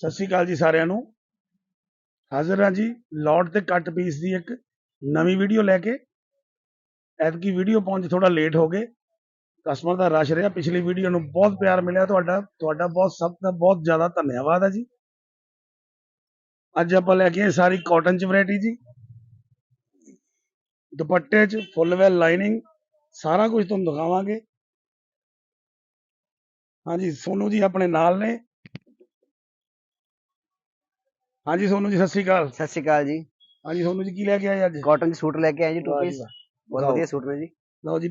ਸਤਿ ਸ਼੍ਰੀ ਅਕਾਲ ਜੀ ਸਾਰਿਆਂ ਨੂੰ। ਹਾਜ਼ਰ ਹਾਂ ਜੀ ਲੋਟ ਤੇ ਕੱਟ ਪੀਸ ਦੀ ਇੱਕ ਨਵੀਂ ਵੀਡੀਓ ਲੈ ਕੇ। ਐਤਕੀ ਵੀਡੀਓ ਪਹੁੰਚ ਥੋੜਾ ਲੇਟ ਹੋ ਗਏ। ਕਸਟਮਰ ਦਾ ਰਸ਼ ਰਿਹਾ। ਪਿਛਲੀ ਵੀਡੀਓ ਨੂੰ ਬਹੁਤ ਪਿਆਰ ਮਿਲਿਆ ਤੁਹਾਡਾ। ਤੁਹਾਡਾ ਬਹੁਤ ਸਭ ਦਾ ਬਹੁਤ ਜ਼ਿਆਦਾ ਧੰਨਵਾਦ ਹੈ ਜੀ। ਅੱਜ ਆਪਾਂ ਲੈ ਕੇ ਆਏ ਸਾਰੀ ਕਾਟਨ ਚ ਵੈਰਾਈਟੀ ਜੀ। ਦੁਪੱਟੇ ਚ ਫੁੱਲ ਵੈਲ ਲਾਈਨਿੰਗ ਸਾਰਾ ਕੁਝ ਤੁਹਾਨੂੰ ਦਿਖਾਵਾਂਗੇ। ਹਾਂਜੀ, ਸੋਨੂ ਜੀ ਆਪਣੇ ਨਾਲ ਨੇ। ਹਾਂਜੀ ਸੋਨੂ ਜੀ ਸਤਿ ਸ਼੍ਰੀ ਅਕਾਲ। ਸਤਿ ਸ਼੍ਰੀ ਅਕਾਲ ਜੀ। ਹਾਂਜੀ ਸੋਨੂ ਜੀ ਕੀ ਲੈ ਕੇ ਆਏ ਅੱਜ? ਕਾਟਨ ਦੇ ਸੂਟ ਲੈ ਕੇ ਆਏ ਜੀ ਟੂ ਵਾਹ ਜੀ ਪੀਸ ਵਾਹ। ਬਹੁਤ ਲਓ। ਵਧੀਆ ਸੂਟ ਨੇ ਜੀ। ਲਓ ਜੀ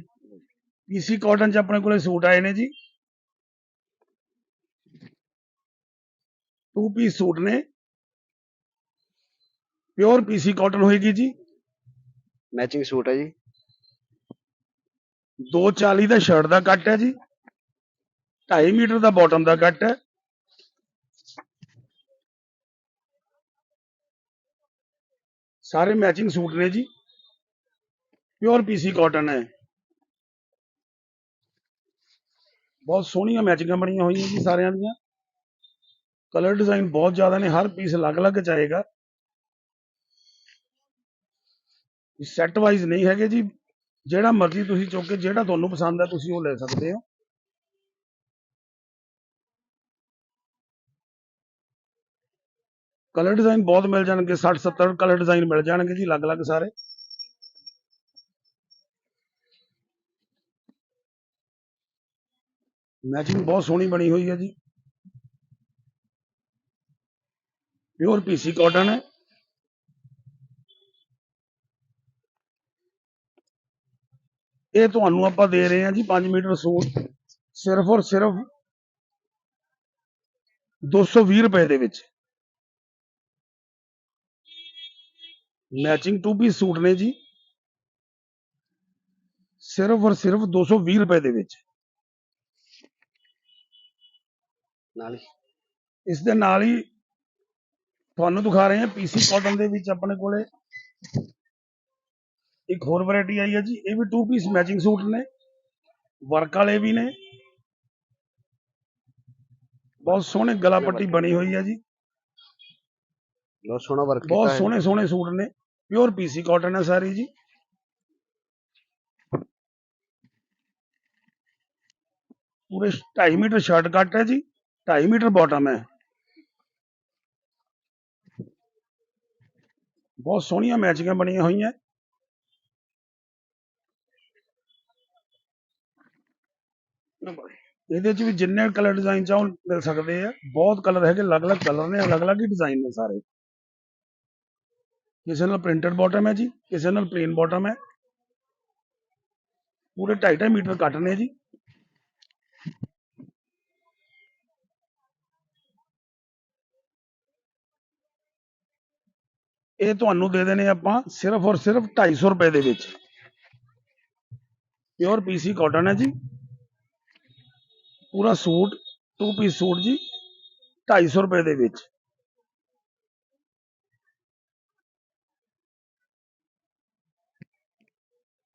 ਪੀਸੀ ਕਾਟਨ ਚ ਆਪਣੇ ਕੋਲੇ ਸੂਟ ਆਏ ਨੇ ਜੀ। ਟੂ ਪੀਸ ਸੂਟ ਨੇ। ਪਿਓਰ ਪੀਸੀ ਕਾਟਨ ਹੋਏਗੀ ਜੀ। ਮੈਚਿੰਗ ਸੂਟ ਹੈ ਜੀ। 240 ਦਾ ਸ਼ਰਟ ਦਾ ਕੱਟ ਹੈ ਜੀ। 2.5 ਮੀਟਰ ਦਾ ਬਾਟਮ ਦਾ ਕੱਟ ਹੈ। ਸਾਰੇ ਮੈਚਿੰਗ ਸੂਟ ਨੇ ਜੀ। ਪਿਓਰ ਪੀਸੀ ਕਾਟਨ ਹੈ। ਬਹੁਤ ਸੋਹਣੀਆਂ ਮੈਚਿੰਗਾਂ ਬਣੀਆਂ ਹੋਈਆਂ ਜੀ ਸਾਰਿਆਂ ਦੀਆਂ। ਕਲਰ ਡਿਜ਼ਾਈਨ ਬਹੁਤ ਜ਼ਿਆਦਾ ਨੇ, ਹਰ ਪੀਸ ਅਲੱਗ-ਅਲੱਗ ਚ ਆਏਗਾ। ਸੈੱਟ ਵਾਈਜ਼ ਨਹੀਂ ਹੈਗੇ ਜੀ। ਜਿਹੜਾ ਮਰਜ਼ੀ ਤੁਸੀਂ ਚੁੱਕ ਕੇ, ਜਿਹੜਾ ਤੁਹਾਨੂੰ ਪਸੰਦ ਹੈ, ਤੁਸੀਂ ਉਹ ਲੈ ਸਕਦੇ ਹੋ। ਕਲਰ ਡਿਜ਼ਾਈਨ ਬਹੁਤ ਮਿਲ ਜਾਣਗੇ 60 70 ਕਲਰ ਡਿਜ਼ਾਈਨ ਮਿਲ ਜਾਣਗੇ ਜੀ ਅਲੱਗ-ਅਲੱਗ ਸਾਰੇ। ਮੈਚਿੰਗ ਬਹੁਤ ਸੋਹਣੀ ਬਣੀ ਹੋਈ ਹੈ ਜੀ। ਪਿਓਰ ਪੀਸੀ ਕਾਟਨ ਹੈ। ਇਹ ਤੁਹਾਨੂੰ ਆਪਾਂ ਦੇ ਰਹੇ ਹਾਂ ਜੀ 5 ਮੀਟਰ ਸੂਟ, ਸਿਰਫ ਔਰ ਸਿਰਫ 220 ਰੁਪਏ ਦੇ ਵਿੱਚ। ਮੈਚਿੰਗ ਟੂ ਪੀਸ ਸੂਟ ਨੇ ਜੀ। ਸਿਰਫ ਔਰ ਸਿਰਫ 220 ਰੁਪਏ ਦੇ ਵਿੱਚ। ਨਾਲ ਹੀ। ਇਸ ਦੇ ਨਾਲ ਹੀ ਤੁਹਾਨੂੰ ਦਿਖਾ ਰਹੇ ਹਾਂ ਪੀਸੀ ਕਾਟਨ ਦੇ ਵਿੱਚ ਆਪਣੇ ਕੋਲੇ। ਇੱਕ ਹੋਰ ਵੈਰਾਈਟੀ ਆਈ ਹੈ ਜੀ ਇਹ ਵੀ ਟੂ ਪੀਸ ਮੈਚਿੰਗ ਸੂਟ ਨੇ। ਵਰਕ ਵਾਲੇ ਵੀ ਨੇ। ਬਹੁਤ ਸੋਹਣੇ ਗਲਾ ਪੱਟੀ ਬਣੀ ਹੋਈ ਹੈ ਜੀ। ਬਹੁਤ ਸੋਹਣਾ ਵਰਕ ਬਹੁਤ ਕੀਤਾ ਹੈ ਸੋਹਣੇ ਸੋਹਣੇ ਸੂਟ ਨੇ। ਪਿਓਰ ਪੀਸੀ ਕਾਟਨ ਹੈ ਸਾਰੀ ਜੀ। ਪੂਰੇ 2.5 ਮੀਟਰ ਸ਼ਰਟ ਕੱਟ ਹੈ ਜੀ 2.5 ਮੀਟਰ ਬਾਟਮ ਹੈ। ਬਹੁਤ ਸੋਹਣੀਆਂ ਮੈਚਿੰਗਾਂ ਬਣੀਆਂ ਹੋਈਆਂ। ਇਹਦੇ ਚ ਵੀ ਜਿੰਨੇ ਕਲਰ ਡਿਜ਼ਾਈਨ ਚਾਹੋ ਮਿਲ ਸਕਦੇ ਆ। ਬਹੁਤ ਕਲਰ ਹੈਗੇ, ਅਲੱਗ-ਅਲੱਗ ਕਲਰ ਨੇ, ਅਲੱਗ-ਅਲੱਗ ਹੀ ਡਿਜ਼ਾਈਨ ਨੇ ਸਾਰੇ। ਕਿਸੇ ਨਾਲ ਪ੍ਰਿੰਟਡ ਬਾਟਮ ਹੈ ਜੀ, ਕਿਸੇ ਨਾਲ ਪਲੇਨ ਬਾਟਮ ਹੈ। ਪੂਰੇ 2.5 ਮੀਟਰ ਕੱਟ ਨੇ ਜੀ। ਇਹ ਤੁਹਾਨੂੰ ਦੇ ਦੇਣੇ ਆਪਾਂ ਸਿਰਫ ਔਰ ਸਿਰਫ 250 ਰੁਪਏ ਦੇ ਵਿੱਚ। ਪਿਓਰ ਪੀਸੀ ਕਾਟਨ ਹੈ ਜੀ। ਪੂਰਾ ਸੂਟ ਟੂ ਪੀਸ ਸੂਟ ਜੀ 250 ਰੁਪਏ ਦੇ ਵਿੱਚ।